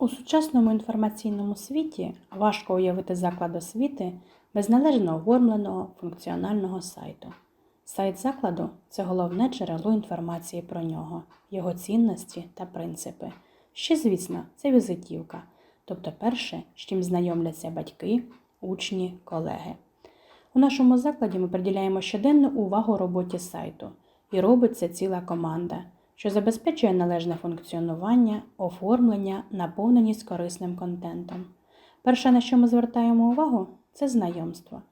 У сучасному інформаційному світі важко уявити заклад освіти без належно оформленого функціонального сайту. Сайт закладу це головне джерело інформації про нього, його цінності та принципи. Ще, звісно, це візитівка, тобто перше, з чим знайомляться батьки, учні, колеги. У нашому закладі ми приділяємо щоденну увагу роботі сайту, і робить це ціла команда, що забезпечує належне функціонування, оформлення, наповненість корисним контентом. Перше, на що ми звертаємо увагу, це знайомство.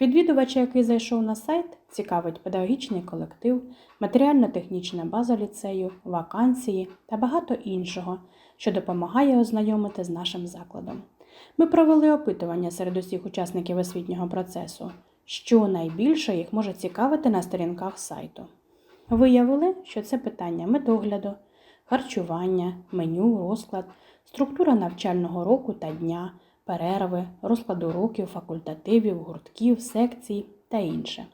Відвідувача, який зайшов на сайт, цікавить педагогічний колектив, матеріально-технічна база ліцею, вакансії та багато іншого, що допомагає ознайомити з нашим закладом. Ми провели опитування серед усіх учасників освітнього процесу, що найбільше їх може цікавити на сторінках сайту. Виявили, що це питання медогляду, харчування, меню, розклад, структура навчального року та дня, перерви, розклад уроків, факультативів, гуртків, секцій та інше.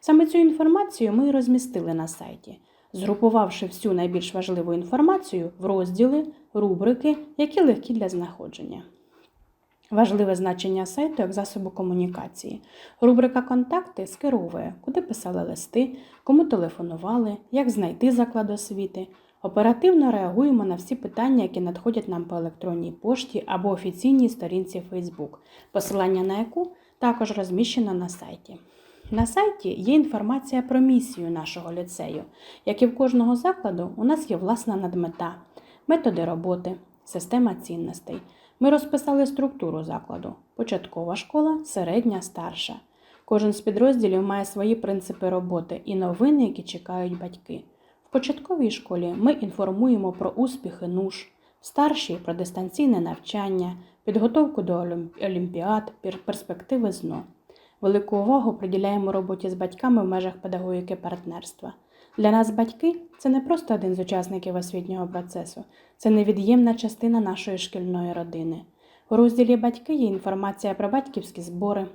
Саме цю інформацію ми розмістили на сайті, згрупувавши всю найбільш важливу інформацію в розділи, рубрики, які легкі для знаходження. Важливе значення сайту як засобу комунікації. Рубрика Контакти скеровує, куди писали листи, кому телефонували, як знайти заклад освіти. Оперативно реагуємо на всі питання, які надходять нам по електронній пошті або офіційній сторінці Facebook, посилання на яку також розміщено на сайті. На сайті є інформація про місію нашого ліцею. Як і в кожного закладу, у нас є власна надмета, методи роботи, система цінностей. Ми розписали структуру закладу: початкова школа, середня, старша. Кожен з підрозділів має свої принципи роботи і новини, які чекають батьки. В початковій школі ми інформуємо про успіхи НУШ, в старшій про дистанційне навчання, підготовку до олімпіад, перспективи ЗНО. Велику увагу приділяємо роботі з батьками в межах педагогіки партнерства. Для нас батьки це не просто один з учасників освітнього процесу, це невід'ємна частина нашої шкільної родини. У розділі Батьки є інформація про батьківські збори,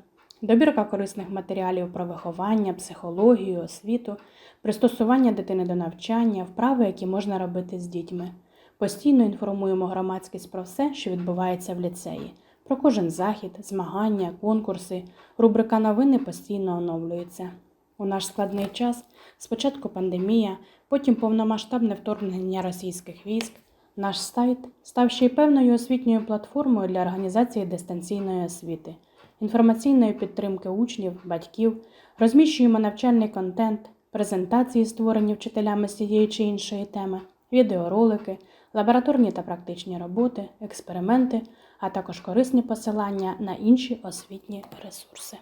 добірка корисних матеріалів про виховання, психологію, освіту, пристосування дитини до навчання, вправи, які можна робити з дітьми. Постійно інформуємо громадськість про все, що відбувається в ліцеї, про кожен захід, змагання, конкурси. Рубрика новини постійно оновлюється. У наш складний час спочатку пандемія, потім повномасштабне вторгнення російських військ. Наш сайт став ще й певною освітньою платформою для організації дистанційної освіти, інформаційної підтримки учнів, батьків, розміщуємо навчальний контент, презентації, створені вчителями з тієї чи іншої теми, відеоролики, лабораторні та практичні роботи, експерименти, а також корисні посилання на інші освітні ресурси.